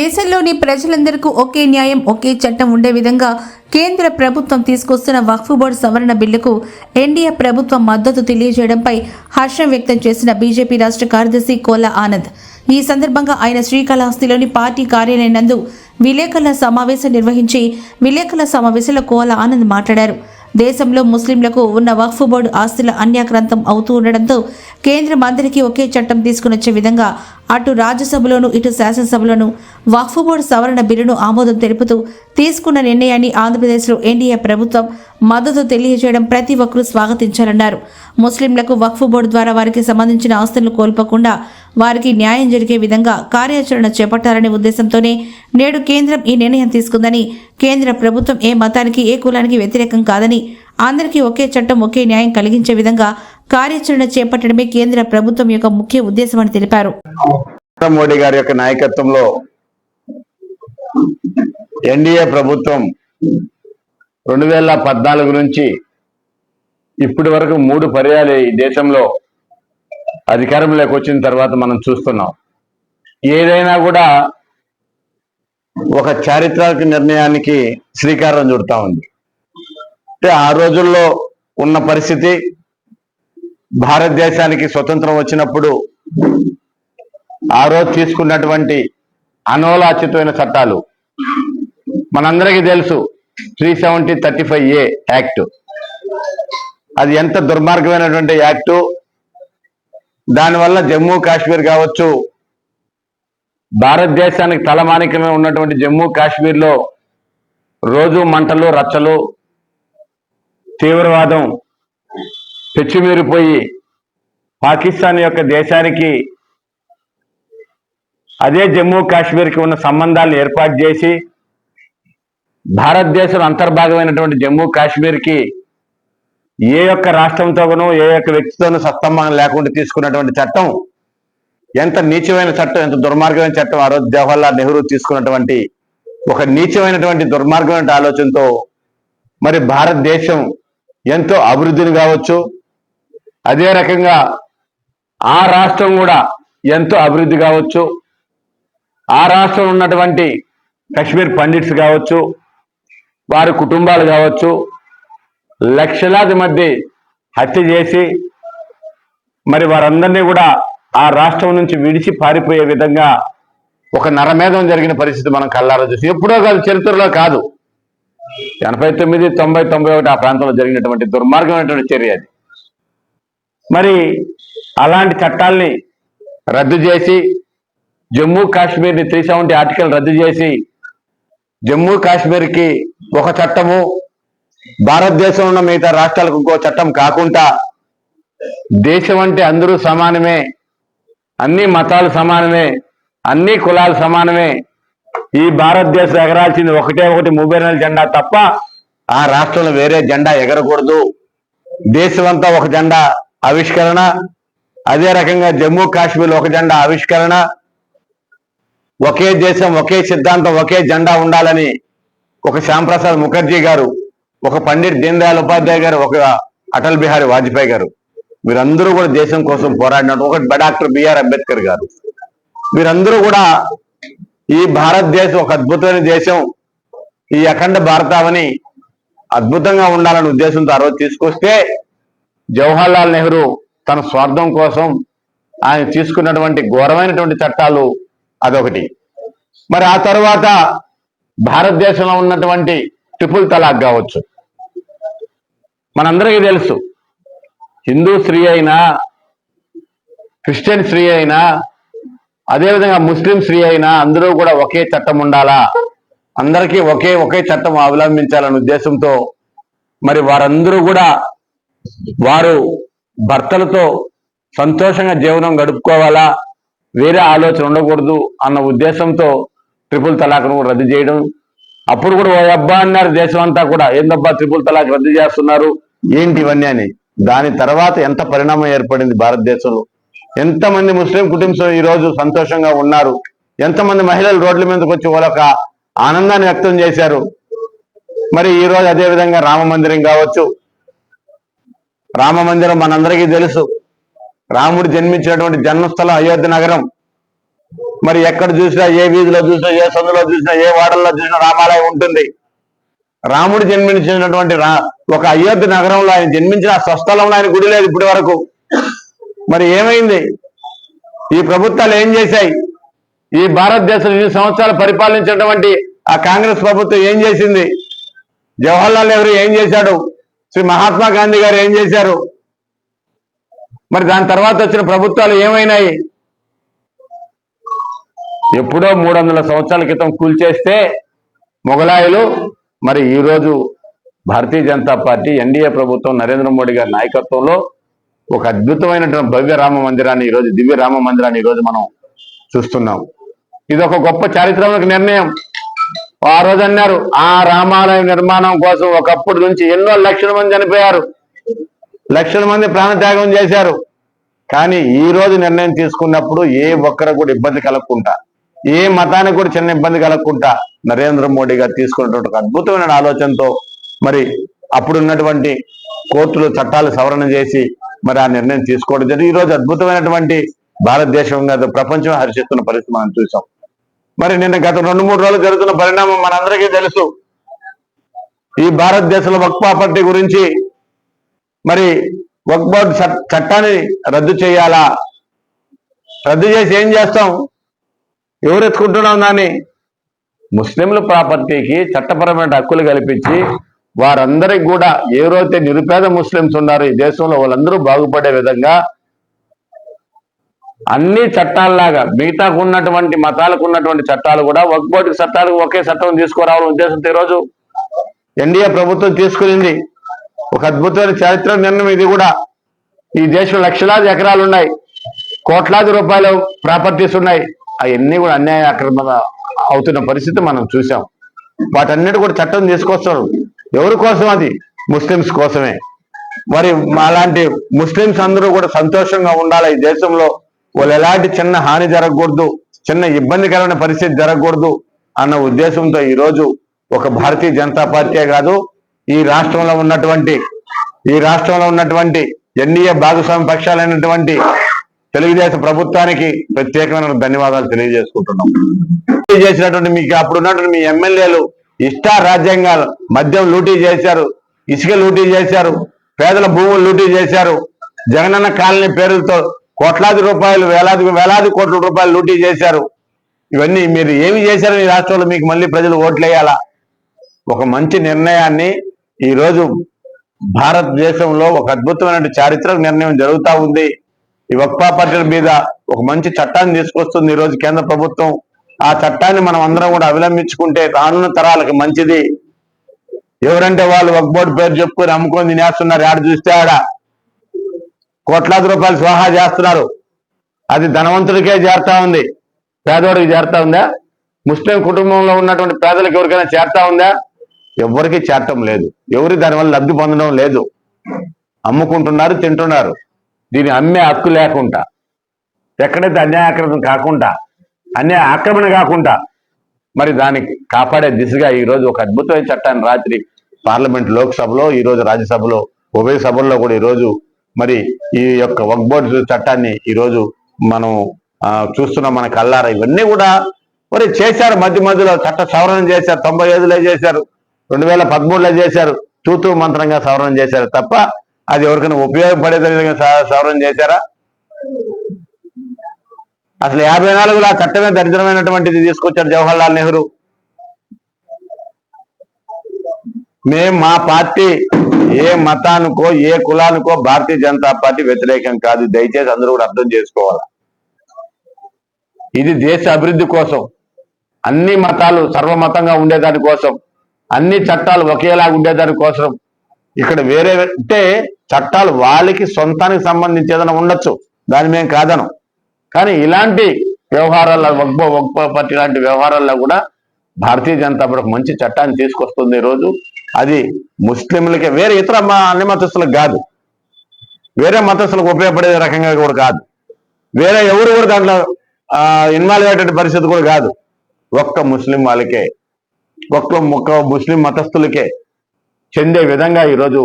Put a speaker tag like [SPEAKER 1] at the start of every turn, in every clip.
[SPEAKER 1] దేశంలోని ప్రజలందరికీ ఒకే న్యాయం ఒకే చట్టం ఉండే విధంగా కేంద్ర ప్రభుత్వం తీసుకొస్తున్న వక్ఫ్ బోర్డు సవరణ బిల్లుకు ఎన్డీఏ ప్రభుత్వం మద్దతు తెలియజేయడంపై హర్షం వ్యక్తం చేసిన బీజేపీ రాష్ట్ర కార్యదర్శి కోలా ఆనంద్. ఈ సందర్భంగా ఆయన శ్రీకాళహస్తిలోని పార్టీ కార్యాలయం నందు విలేకరుల సమావేశం నిర్వహించి విలేకరుల సమావేశంలో కోలా ఆనంద్ మాట్లాడారు. దేశంలో ముస్లింలకు ఉన్న వక్ఫ్ బోర్డు ఆస్తుల అన్యాక్రాంతం అవుతూ ఉండడంతో కేంద్రం అందరికీ ఒకే చట్టం తీసుకునొచ్చే విధంగా అటు రాజ్యసభలోను ఇటు శాసనసభలోను వక్ఫ్ బోర్డు సవరణ బిల్లును ఆమోదం తెలుపుతూ తీసుకున్న నిర్ణయాన్ని ఆంధ్రప్రదేశ్లో ఎన్డీఏ ప్రభుత్వం మద్దతు తెలియజేయడం ప్రతి ఒక్కరూ స్వాగతించాలన్నారు. ముస్లింలకు వక్ఫ్ బోర్డు ద్వారా వారికి సంబంధించిన ఆస్తులను కోల్పోకుండా వారికి న్యాయం జరిగే విధంగా కార్యాచరణ చేపట్టాలనే ఉద్దేశంతోనే నేడు కేంద్రం ఈ నిర్ణయం తీసుకుందని కేంద్ర ప్రభుత్వం ఏ మతానికి ఏ కులానికి వ్యతిరేకం కాదని అందరికీ ఒకే చట్టం ఒకే న్యాయం కలిగించే విధంగా కార్యాచరణ చేపట్టడమే కేంద్ర ప్రభుత్వం యొక్క ముఖ్య ఉద్దేశం అని
[SPEAKER 2] తెలిపారు మోడీ గారి యొక్క నాయకత్వంలో ఎన్డీఏ ప్రభుత్వం రెండు వేల పద్నాలుగు నుంచి ఇప్పటి వరకు మూడు పర్యాలు ఈ దేశంలో అధికారంలోకి వచ్చిన తర్వాత మనం చూస్తున్నాం. ఏదైనా కూడా ఒక చారిత్రక నిర్ణయానికి శ్రీకారం చుడతా ఉంది. అంటే ఆ రోజుల్లో ఉన్న పరిస్థితి భారతదేశానికి స్వతంత్రం వచ్చినప్పుడు ఆ రోజు తీసుకున్నటువంటి అనోలాచితమైన చట్టాలు. మనందరికీ తెలుసు three seventy thirty five A act. అది ఎంత దుర్మార్గమైనటువంటి యాక్టు దానివల్ల జమ్మూ కాశ్మీర్ కావచ్చు భారతదేశానికి తలమానికమే ఉన్నటువంటి జమ్మూ కాశ్మీర్లో రోజు మంటలు రచ్చలు తీవ్రవాదం పెచ్చుమీరిపోయి పాకిస్తాన్ యొక్క దేశానికి అదే జమ్మూ కాశ్మీర్కి ఉన్న సంబంధాలను ఏర్పాటు చేసి భారతదేశం అంతర్భాగమైనటువంటి జమ్మూ కాశ్మీర్కి ఏ యొక్క రాష్ట్రంతోనూ ఏ యొక్క వ్యక్తితోనూ సత్సంబంధం లేకుండా తీసుకున్నటువంటి చట్టం ఎంత నీచమైన చట్టం ఎంత దుర్మార్గమైన చట్టం ఆ రోజు జవహర్లాల్ నెహ్రూ తీసుకున్నటువంటి ఒక నీచమైనటువంటి దుర్మార్గమైన ఆలోచనతో మరి భారతదేశం ఎంతో అభివృద్ధిని కావచ్చు. అదే రకంగా ఆ రాష్ట్రం కూడా ఎంతో అభివృద్ధి కావచ్చు. ఆ రాష్ట్రంలో ఉన్నటువంటి కశ్మీర్ పండిట్స్ కావచ్చు వారి కుటుంబాలు కావచ్చు లక్షలాది మధ్య హత్య చేసి మరి వారందరినీ కూడా ఆ రాష్ట్రం నుంచి విడిచి పారిపోయే విధంగా ఒక నరమేధం జరిగిన పరిస్థితి మనం కళ్ళారా చూసి. ఎప్పుడో కాదు చరిత్రలో కాదు. ఎనభై తొమ్మిది తొంభై తొంభై ఒకటి ఆ ప్రాంతంలో జరిగినటువంటి దుర్మార్గమైనటువంటి చర్య అది. మరి అలాంటి చట్టాల్ని రద్దు చేసి జమ్మూ కాశ్మీర్ని త్రీ సెవెంటీ ఆర్టికల్ రద్దు చేసి జమ్మూ కాశ్మీర్కి ఒక చట్టము భారతదేశంలో ఉన్న మిగతా రాష్ట్రాలకు ఇంకో చట్టం కాకుండా దేశం అంటే అందరూ సమానమే. అన్ని మతాలు సమానమే. అన్ని కులాలు సమానమే. ఈ భారతదేశం ఎగరాల్సింది ఒకటే ఒకటి మూబేనల జెండా తప్ప ఆ రాష్ట్రంలో వేరే జెండా ఎగరకూడదు. దేశమంతా ఒక జెండా ఆవిష్కరణ. అదే రకంగా జమ్మూ కాశ్మీర్ ఒక జెండా ఆవిష్కరణ. ఒకే దేశం ఒకే సిద్ధాంతం ఒకే జెండా ఉండాలని ఒక శ్యాంప్రసాద్ ముఖర్జీ గారు ఒక పండిట్ దీన్ దయాళ్ ఉపాధ్యాయ గారు ఒక అటల్ బిహారీ వాజ్పేయి గారు. వీరందరూ కూడా దేశం కోసం పోరాడినట్టు. ఒక డాక్టర్ బిఆర్ అంబేద్కర్ గారు. వీరందరూ కూడా ఈ భారతదేశం ఒక అద్భుతమైన దేశం. ఈ అఖండ భారతావని అద్భుతంగా ఉండాలనే ఉద్దేశంతో ఆ రోజు తీసుకొస్తే జవహర్లాల్ నెహ్రూ తన స్వార్థం కోసం ఆయన తీసుకున్నటువంటి ఘోరమైనటువంటి చట్టాలు అదొకటి. మరి ఆ తర్వాత భారతదేశంలో ఉన్నటువంటి ట్రిపుల్ తలాక్ కావచ్చు. మనందరికీ తెలుసు. హిందూ స్త్రీ అయినా క్రిస్టియన్ స్త్రీ అయినా అదేవిధంగా ముస్లిం స్త్రీ అయినా అందరూ కూడా ఒకే చట్టం ఉండాలా? అందరికీ ఒకే ఒకే చట్టం అవలంబించాలనే ఉద్దేశంతో మరి వారందరూ కూడా వారు భర్తలతో సంతోషంగా జీవనం గడుపుకోవాలా? వేరే ఆలోచన ఉండకూడదు అన్న ఉద్దేశంతో ట్రిపుల్ తలాక్ను రద్దు చేయడం అప్పుడు కూడా ఓ అబ్బా అన్నారు దేశం అంతా కూడా. ఏందబ్బా ట్రిపుల్ తలాక్ రద్దు చేస్తున్నారు? ఏంటి ఇవన్నీ అని? దాని తర్వాత ఎంత పరిణామం ఏర్పడింది భారతదేశంలో? ఎంతమంది ముస్లిం కుటుంబం ఈ రోజు సంతోషంగా ఉన్నారు? ఎంతమంది మహిళలు రోడ్ల మీదకి వచ్చి వాళ్ళొక ఆనందాన్ని వ్యక్తం చేశారు? మరి ఈ రోజు అదే విధంగా రామ మందిరం కావచ్చు. రామ మందిరం మనందరికీ తెలుసు. రాముడు జన్మించినటువంటి జన్మస్థలం అయోధ్య నగరం. మరి ఎక్కడ చూసినా ఏ వీధిలో చూసినా ఏ సందులో చూసినా ఏ వాడల్లో చూసినా రామాలయం ఉంటుంది. రాముడు జన్మించినటువంటి రా ఒక అయోధ్య నగరంలో ఆయన జన్మించిన స్వస్థలంలో ఆయన గుడి లేదు ఇప్పటి వరకు. మరి ఏమైంది? ఈ ప్రభుత్వాలు ఏం చేశాయి? ఈ భారతదేశం ఎన్ని సంవత్సరాలు పరిపాలించినటువంటి ఆ కాంగ్రెస్ ప్రభుత్వం ఏం చేసింది? జవహర్లాల్ నెహ్రూ ఏం చేశాడు? శ్రీ మహాత్మా గాంధీ గారు ఏం చేశారు? మరి దాని తర్వాత వచ్చిన ప్రభుత్వాలు ఏమైనాయి? ఎప్పుడో మూడు వందల సంవత్సరాల క్రితం కూల్చేస్తే మొఘలాయులు మరి ఈరోజు భారతీయ జనతా పార్టీ ఎన్డీఏ ప్రభుత్వం నరేంద్ర మోడీ గారి నాయకత్వంలో ఒక అద్భుతమైనటువంటి భవ్య రామ మందిరాన్ని ఈరోజు దివ్య రామ మందిరాన్ని ఈరోజు మనం చూస్తున్నాం. ఇది ఒక గొప్ప చారిత్రాత్మక నిర్ణయం. ఆ రోజు అన్నారు ఆ రామాలయం నిర్మాణం కోసం ఒకప్పుడు నుంచి ఎన్నో లక్షల మంది చనిపోయారు. లక్షల మంది ప్రాణత్యాగం చేశారు. కానీ ఈ రోజు నిర్ణయం తీసుకున్నప్పుడు ఏ ఒక్కరు కూడా ఇబ్బంది కలగకుండా ఏ మతానికి కూడా చిన్న ఇబ్బంది కలగకుండా నరేంద్ర మోడీ గారు తీసుకున్నటువంటి ఒక అద్భుతమైన ఆలోచనతో మరి అప్పుడున్నటువంటి కోర్టులు చట్టాలు సవరణ చేసి మరి ఆ నిర్ణయం తీసుకోవడం జరిగింది. ఈ రోజు అద్భుతమైనటువంటి భారతదేశం కాదు ప్రపంచం హర్షిస్తున్న పరిస్థితి మనం చూసాం. మరి నిన్న గత రెండు మూడు రోజులు జరుగుతున్న పరిణామం మనందరికీ తెలుసు. ఈ భారతదేశంలో వక్ ప్రాపర్టీ గురించి మరి వక్ బోర్డు చట్టాన్ని రద్దు చేయాలా? రద్దు చేసి ఏం చేస్తాం? ఎవరు ఎత్తుకుంటున్నాం దాన్ని? ముస్లింల ప్రాపర్టీకి చట్టపరమైన హక్కులు కల్పించి వారందరికి కూడా ఎవరైతే నిరుపేద ముస్లింస్ ఉన్నారో ఈ దేశంలో వాళ్ళందరూ బాగుపడే విధంగా అన్ని చట్టాల్లాగా మిగతాకు ఉన్నటువంటి మతాలకు ఉన్నటువంటి చట్టాలు కూడా ఒక బోర్డు చట్టాలకు ఒకే చట్టం తీసుకురావాలని ఉద్దేశంతో ఈరోజు ఎన్డీఏ ప్రభుత్వం తీసుకునింది. ఒక అద్భుతమైన చరిత్ర నిర్ణయం ఇది కూడా. ఈ దేశంలో లక్షలాది ఎకరాలు ఉన్నాయి కోట్లాది రూపాయలు ప్రాపర్టీస్ ఉన్నాయి. అవన్నీ కూడా అన్యాయ అక్రమ అవుతున్న పరిస్థితి మనం చూసాం వాటన్నిటి కూడా చట్టం తీసుకొస్తారు. ఎవరి కోసం అది? ముస్లిమ్స్ కోసమే. మరి అలాంటి ముస్లిమ్స్ అందరూ కూడా సంతోషంగా ఉండాలి ఈ దేశంలో. వాళ్ళు ఎలాంటి చిన్న హాని జరగకూడదు చిన్న ఇబ్బందికరమైన పరిస్థితి జరగకూడదు అన్న ఉద్దేశంతో ఈ రోజు ఒక భారతీయ జనతా పార్టీ కాదు ఈ రాష్ట్రంలో ఉన్నటువంటి ఈ రాష్ట్రంలో ఉన్నటువంటి ఎన్డీఏ భాగస్వామి పక్షాలైనటువంటి తెలుగుదేశం ప్రభుత్వానికి ప్రత్యేకమైన ధన్యవాదాలు తెలియజేసుకుంటున్నాం. చేసినటువంటి మీకు అప్పుడు ఉన్నటువంటి మీ ఎమ్మెల్యేలు ఇష్ట రాజ్యాంగాలు మద్యం లూటీ చేశారు ఇసుక లూటీ చేశారు పేదల భూములు లూటీ చేశారు జగనన్న కాలనీ పేరుతో కోట్లాది రూపాయలు వేలాది వేలాది కోట్ల రూపాయలు లూటీ చేశారు. ఇవన్నీ మీరు ఏమి చేశారు ఈ రాష్ట్రంలో మీకు మళ్ళీ ప్రజలు ఓట్లేయాలా? ఒక మంచి నిర్ణయాన్ని ఈరోజు భారతదేశంలో ఒక అద్భుతమైన చారిత్రక నిర్ణయం జరుగుతూ ఉంది. ఈ వక్ఫా పట్టిన మీద ఒక మంచి చట్టాన్ని తీసుకొస్తుంది ఈ రోజు కేంద్ర ప్రభుత్వం. ఆ చట్టాన్ని మనం అందరం కూడా అవలంబించుకుంటే రానున్న తరాలకు మంచిది. ఎవరంటే వాళ్ళు ఒక బోర్డు పేరు చెప్పుకొని అమ్ముకొని తినేస్తున్నారు. ఆడ చూస్తే ఆడ కోట్లాది రూపాయలు స్వాహా చేస్తున్నారు. అది ధనవంతుడికే చేరుతా ఉంది. పేదవాడికి చేరుతా ఉందా? ముస్లిం కుటుంబంలో ఉన్నటువంటి పేదలకు ఎవరికైనా చేరుతా ఉందా? ఎవరికి చేరటం లేదు. ఎవరి దానివల్ల లబ్ధి పొందడం లేదు. అమ్ముకుంటున్నారు తింటున్నారు. దీన్ని అమ్మే హక్కు లేకుండా ఎక్కడైతే అన్యాయక్రమం కాకుండా అన్యాయ ఆక్రమణ కాకుండా మరి దానికి కాపాడే దిశగా ఈ రోజు ఒక అద్భుతమైన చట్టాన్ని రాత్రి పార్లమెంట్ లోక్సభలో ఈ రోజు రాజ్యసభలో ఉభయ సభల్లో కూడా ఈ రోజు మరి ఈ యొక్క వక్ బోర్డు చట్టాన్ని ఈరోజు మనం చూస్తున్నాం మన కల్లారా ఇవన్నీ కూడా మరి చేశారు మధ్య మధ్యలో. చట్ట సవరణ చేశారు తొంభై ఐదులో చేశారు రెండు వేల పదమూడులో చేశారు తూతూ మంత్రంగా సవరణ చేశారు తప్ప అది ఎవరికైనా ఉపయోగపడే విధంగా సవరణ చేశారా? అసలు యాభై నాలుగులో ఆ చట్టమే దరిద్రమైనటువంటిది తీసుకొచ్చారు జవహర్లాల్ నెహ్రూ. మేం మా పార్టీ ఏ మతానికో ఏ కులానికో భారతీయ జనతా పార్టీ వ్యతిరేకం కాదు. దయచేసి అందరూ కూడా అర్థం చేసుకోవాలి? ఇది దేశ అభివృద్ధి కోసం. అన్ని మతాలు సర్వమతంగా ఉండేదాని కోసం. అన్ని చట్టాలు ఒకేలాగా ఉండేదాని కోసం. ఇక్కడ వేరే అంటే చట్టాలు వాళ్ళకి సొంతానికి సంబంధించి ఏదైనా ఉండొచ్చు. దాని మేము కాదను. కానీ ఇలాంటి వ్యవహారాల్లో వగ్బో వగ్బో పార్టీ లాంటి వ్యవహారాల్లో కూడా భారతీయ జనతా పార్టీ మంచి చట్టాన్ని తీసుకొస్తుంది ఈ రోజు. అది ముస్లింలకి వేరే ఇతర అన్ని మతస్థులకు కాదు. వేరే మతస్థులకు ఉపయోగపడే రకంగా కూడా కాదు. వేరే ఎవరు కూడా దాంట్లో ఇన్వాల్వ్ అయ్యేటువంటి పరిస్థితి కూడా కాదు. ఒక్క ముస్లిం వాళ్ళకే ఒక్క ఒక్క ముస్లిం మతస్థులకే చెందే విధంగా ఈరోజు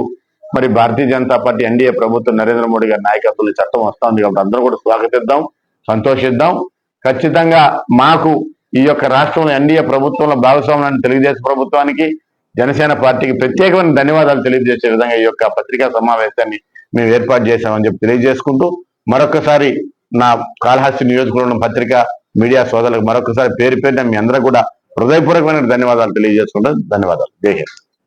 [SPEAKER 2] మరి భారతీయ జనతా పార్టీ ఎన్డీఏ ప్రభుత్వం నరేంద్ర మోడీ గారి నాయకత్వంలో చట్టం వస్తుంది కాబట్టి అందరూ కూడా స్వాగతిద్దాం సంతోషిద్దాం. ఖచ్చితంగా మాకు ఈ యొక్క రాష్ట్రంలో ఎన్డీఏ ప్రభుత్వంలో భాగస్వామ్యాన్ని తెలుగుదేశం ప్రభుత్వానికి జనసేన పార్టీకి ప్రత్యేకమైన ధన్యవాదాలు తెలియజేసే విధంగా ఈ యొక్క పత్రికా సమావేశాన్ని మేము ఏర్పాటు చేశామని చెప్పి తెలియజేసుకుంటూ మరొకసారి నా కాళహస్తి నియోజకవర్గం పత్రిక మీడియా సోదరులకు మరొకసారి పేరు పేరున మీ అందరూ కూడా హృదయపూర్వకమైన ధన్యవాదాలు తెలియజేసుకుంటూ ధన్యవాదాలు. జై హింద్.